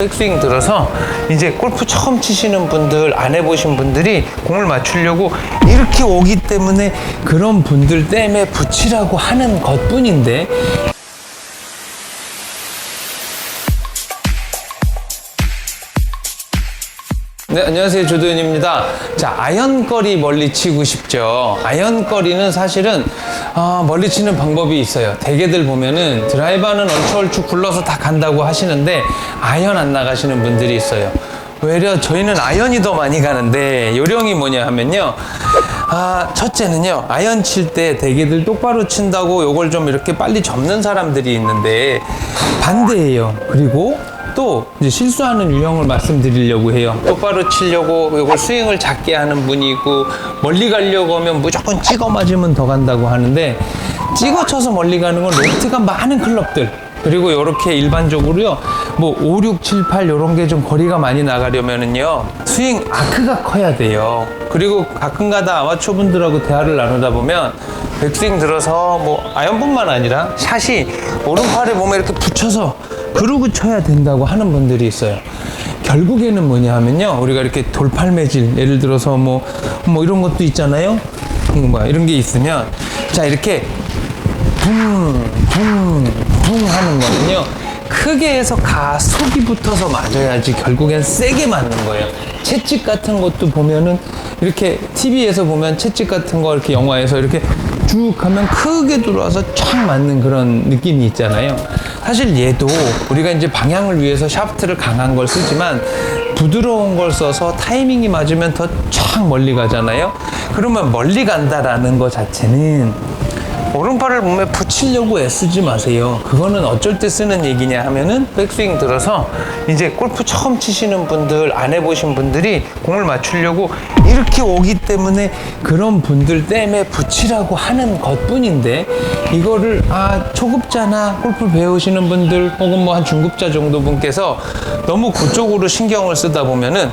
백스윙 들어서 이제 골프 처음 치시는 분들 안 해보신 분들이 공을 맞추려고 이렇게 오기 때문에 그런 분들 때문에 붙이라고 하는 것뿐인데 네, 안녕하세요. 조도현입니다. 자, 아연거리 멀리 치고 싶죠. 아연거리는 사실은, 아, 멀리 치는 방법이 있어요. 대개들 보면은 드라이버는 얼추얼추 굴러서 다 간다고 하시는데, 아연 안 나가시는 분들이 있어요. 오히려 저희는 아연이 더 많이 가는데, 요령이 뭐냐 하면요. 아, 첫째는요, 아연 칠 때 대개들 똑바로 친다고 요걸 좀 이렇게 빨리 접는 사람들이 있는데, 반대예요. 그리고 또 이제 실수하는 유형을 말씀드리려고 해요. 똑바로 치려고 이걸 스윙을 작게 하는 분이고 멀리 가려고 하면 무조건 찍어 맞으면 더 간다고 하는데 찍어 쳐서 멀리 가는 건 로프트가 많은 클럽들 그리고 이렇게 일반적으로요. 뭐 5, 6, 7, 8 이런 게 좀 거리가 많이 나가려면은요. 스윙 아크가 커야 돼요. 그리고 가끔가다 아마추어 분들하고 대화를 나누다 보면 백스윙 들어서 뭐 아연뿐만 아니라 샷이 오른팔에 몸에 이렇게 붙여서 그러고 쳐야 된다고 하는 분들이 있어요. 결국에는 뭐냐 하면요. 우리가 이렇게 돌팔 매질, 예를 들어서 뭐, 뭐 이런 것도 있잖아요. 음, 뭐 이런 게 있으면, 자, 이렇게 붕, 붕, 붕 하는 거는요. 크게 해서 가속이 붙어서 맞아야지 결국엔 세게 맞는 거예요. 채찍 같은 것도 보면은 이렇게 TV에서 보면 채찍 같은 거 이렇게 영화에서 이렇게 쭉 하면 크게 들어와서 촥 맞는 그런 느낌이 있잖아요. 사실 얘도 우리가 이제 방향을 위해서 샤프트를 강한 걸 쓰지만 부드러운 걸 써서 타이밍이 맞으면 더 촥 멀리 가잖아요. 그러면 멀리 간다라는 것 자체는 오른팔을 몸에 붙이려고 애쓰지 마세요. 그거는 어쩔 때 쓰는 얘기냐 하면은 백스윙 들어서 이제 골프 처음 치시는 분들 안 해보신 분들이 공을 맞추려고 이렇게 오기 때문에 그런 분들 때문에 붙이라고 하는 것뿐인데 이거를 아 초급자나 골프 배우시는 분들 혹은 뭐 한 중급자 정도 분께서 너무 그쪽으로 신경을 쓰다 보면은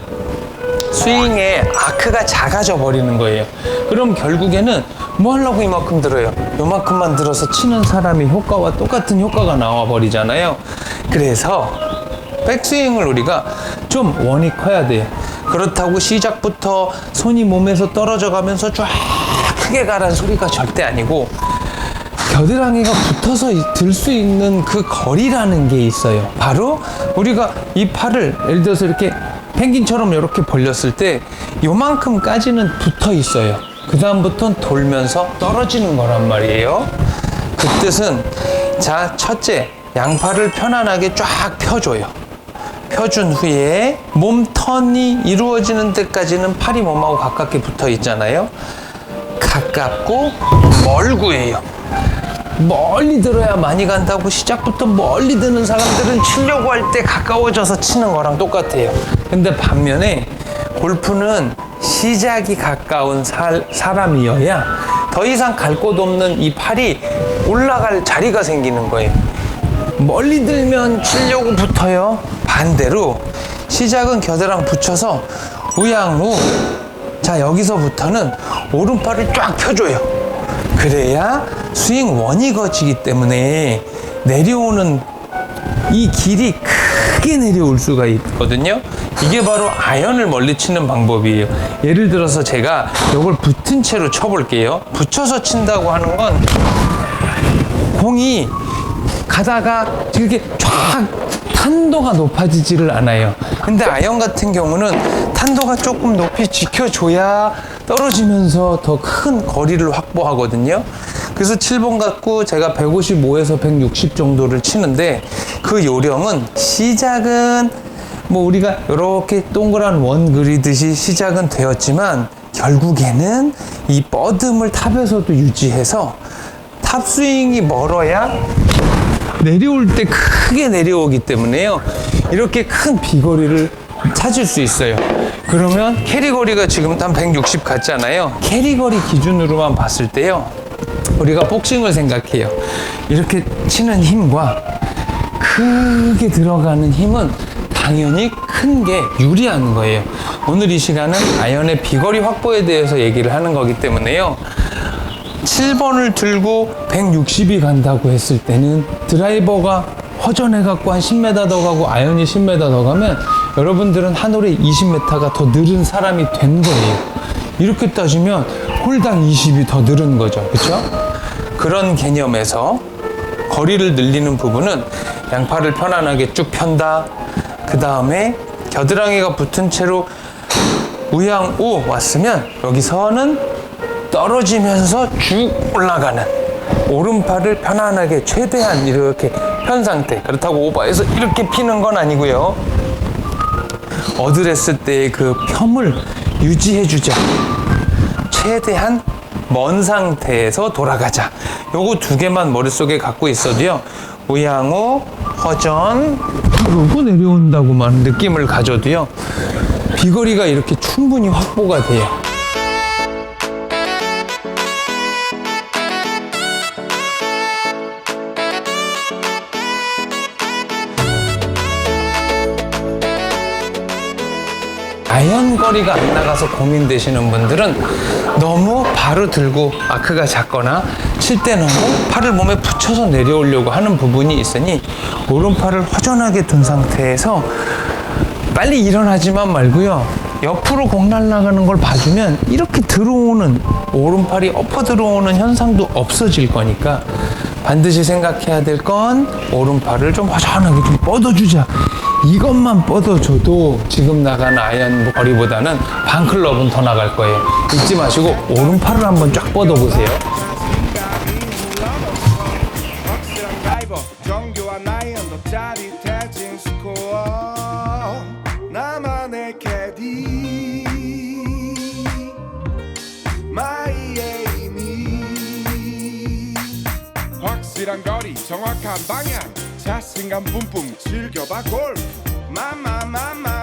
스윙의 아크가 작아져 버리는 거예요. 그럼 결국에는 뭐 하려고 이만큼 들어요? 요만큼만 들어서 치는 사람이 효과와 똑같은 효과가 나와 버리잖아요. 그래서 백스윙을 우리가 좀 원이 커야 돼요. 그렇다고 시작부터 손이 몸에서 떨어져 가면서 쫙 크게 가라는 소리가 절대 아니고 겨드랑이가 붙어서 들 수 있는 그 거리라는 게 있어요. 바로 우리가 이 팔을 예를 들어서 이렇게 펭귄처럼 이렇게 벌렸을 때 요만큼까지는 붙어 있어요. 그 다음부터는 돌면서 떨어지는 거란 말이에요. 그 뜻은 자 첫째 양팔을 편안하게 쫙 펴줘요. 펴준 후에 몸 턴이 이루어지는 데까지는 팔이 몸하고 가깝게 붙어 있잖아요. 가깝고 멀고예요. 멀리 들어야 많이 간다고 시작부터 멀리 드는 사람들은 치려고 할 때 가까워져서 치는 거랑 똑같아요. 근데 반면에 골프는 시작이 가까운 살, 사람이어야 더 이상 갈 곳 없는 이 팔이 올라갈 자리가 생기는 거예요. 멀리 들면 치려고 붙어요. 반대로 시작은 겨드랑 붙여서 우양우. 자, 여기서부터는 오른팔을 쫙 펴줘요. 그래야 스윙 원이 거치기 때문에 내려오는 이 길이 크 게 내려올 수가 있거든요. 이게 바로 아연을 멀리 치는 방법이에요. 예를 들어서 제가 이걸 붙은 채로 쳐볼게요. 붙여서 친다고 하는 건 공이 가다가 이렇게 쫙 탄도가 높아지지를 않아요. 근데 아연 같은 경우는 탄도가 조금 높이 지켜줘야 떨어지면서 더 큰 거리를 확보하거든요. 그래서 7번 갖고 제가 155에서 160 정도를 치는데 그 요령은 시작은 뭐 우리가 이렇게 동그란 원 그리듯이 시작은 되었지만 결국에는 이 뻗음을 탑에서도 유지해서 탑 스윙이 멀어야 내려올 때 크게 내려오기 때문에요. 이렇게 큰 비거리를 찾을 수 있어요. 그러면 캐리거리가 지금 한 160 같잖아요. 캐리거리 기준으로만 봤을 때요. 우리가 복싱을 생각해요. 이렇게 치는 힘과 크게 들어가는 힘은 당연히 큰 게 유리한 거예요. 오늘 이 시간은 아연의 비거리 확보에 대해서 얘기를 하는 거기 때문에요. 7번을 들고 160이 간다고 했을 때는 드라이버가 허전해갖고 한 10m 더 가고 아연이 10m 더 가면 여러분들은 한 홀에 20m가 더 늘은 사람이 된 거예요. 이렇게 따지면 홀당 20이 더 늘은 거죠. 그렇죠? 그런 개념에서 거리를 늘리는 부분은 양팔을 편안하게 쭉 편다. 그 다음에 겨드랑이가 붙은 채로 우양 우 왔으면 여기서는 떨어지면서 쭉 올라가는 오른팔을 편안하게 최대한 이렇게 편 상태 그렇다고 오버해서 이렇게 피는 건 아니고요 어드레스 때의 그 펌을 유지해 주자 최대한 먼 상태에서 돌아가자. 요거 두 개만 머릿속에 갖고 있어도요 우양우 허전 그러고 내려온다고만 느낌을 가져도요 비거리가 이렇게 충분히 확보가 돼요 아이언 거리가 안 나가서 고민되시는 분들은 너무 바로 들고 아크가 작거나 칠 때 너무 팔을 몸에 붙여서 내려오려고 하는 부분이 있으니 오른팔을 허전하게 둔 상태에서 빨리 일어나지만 말고요. 옆으로 공 날아가는 걸 봐주면 이렇게 들어오는 오른팔이 엎어 들어오는 현상도 없어질 거니까 반드시 생각해야 될 건 오른팔을 좀 허전하게 좀 뻗어주자. 이것만 뻗어줘도 지금 나가는 아이언 거리보다는 반클럽은 더 나갈 거예요. 잊지 마시고 오른팔을 한번 쫙 뻗어보세요. 확실한 거리 정확한 방향 자신감 뿜뿜 즐겨봐 골프. 마마마마